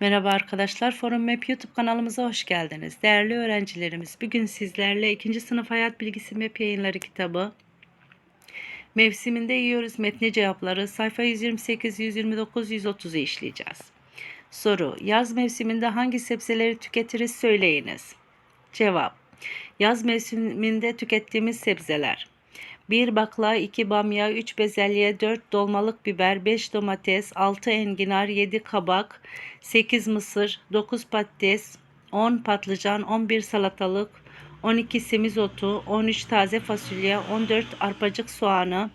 Merhaba arkadaşlar, Forum Map YouTube kanalımıza hoş geldiniz. Değerli öğrencilerimiz, bugün sizlerle 2. sınıf hayat bilgisi map yayınları kitabı Mevsiminde yiyoruz metni cevapları sayfa 128, 129, 130'u işleyeceğiz. Soru, yaz mevsiminde hangi sebzeleri tüketiriz söyleyiniz. Cevap, yaz mevsiminde tükettiğimiz sebzeler 1 bakla, 2 bamya, 3 bezelye, 4 dolmalık biber, 5 domates, 6 enginar, 7 kabak, 8 mısır, 9 patates, 10 patlıcan, 11 salatalık, 12 semizotu, 13 taze fasulye, 14 arpacık soğanı,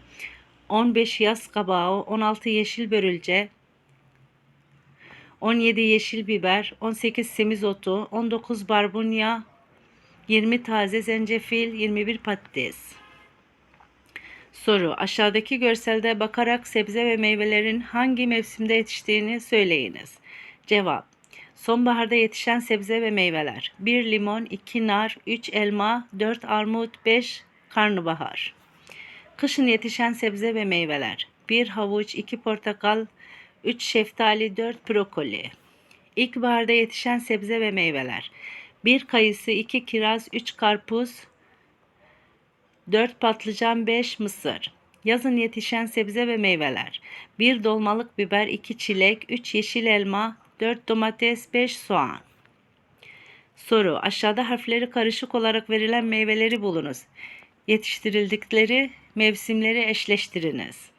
15 yaz kabağı, 16 yeşil börülce, 17 yeşil biber, 18 semizotu, 19 barbunya, 20 taze zencefil, 21 patates. Soru. Aşağıdaki görselde bakarak sebze ve meyvelerin hangi mevsimde yetiştiğini söyleyiniz. Cevap. Sonbaharda yetişen sebze ve meyveler. 1 limon, 2 nar, 3 elma, 4 armut, 5 karnabahar. Kışın yetişen sebze ve meyveler. 1 havuç, 2 portakal, 3 şeftali, 4 brokoli. İlkbaharda yetişen sebze ve meyveler. 1 kayısı, 2 kiraz, 3 karpuz, 4 patlıcan, 5 mısır. Yazın yetişen sebze ve meyveler. 1 dolmalık biber, 2 çilek, 3 yeşil elma, 4 domates, 5 soğan. Soru. Aşağıda harfleri karışık olarak verilen meyveleri bulunuz. Yetiştirildikleri mevsimleri eşleştiriniz.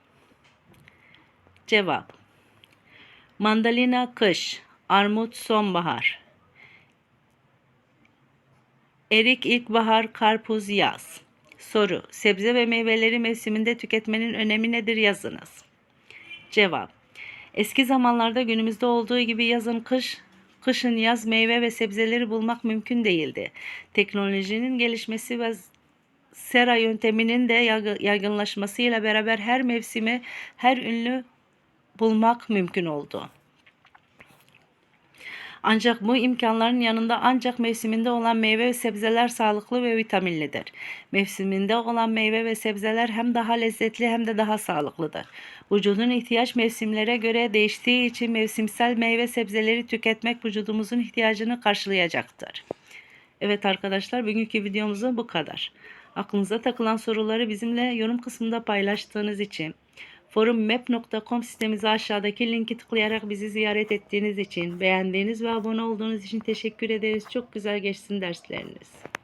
Cevap. Mandalina kış, armut sonbahar. Erik ilkbahar, karpuz yaz. Soru. Sebze ve meyveleri mevsiminde tüketmenin önemi nedir yazınız. Cevap. Eski zamanlarda günümüzde olduğu gibi yazın kış, kışın yaz meyve ve sebzeleri bulmak mümkün değildi. Teknolojinin gelişmesi ve sera yönteminin de yaygınlaşmasıyla beraber her mevsimi, her ünlü bulmak mümkün oldu. Ancak bu imkanların yanında ancak mevsiminde olan meyve ve sebzeler sağlıklı ve vitaminlidir. Mevsiminde olan meyve ve sebzeler hem daha lezzetli hem de daha sağlıklıdır. Vücudun ihtiyaç mevsimlere göre değiştiği için mevsimsel meyve sebzeleri tüketmek vücudumuzun ihtiyacını karşılayacaktır. Evet arkadaşlar bugünkü videomuzun bu kadar. Aklınıza takılan soruları bizimle yorum kısmında paylaştığınız için forummap.com sitemize aşağıdaki linki tıklayarak bizi ziyaret ettiğiniz için, beğendiğiniz ve abone olduğunuz için teşekkür ederiz. Çok güzel geçsin dersleriniz.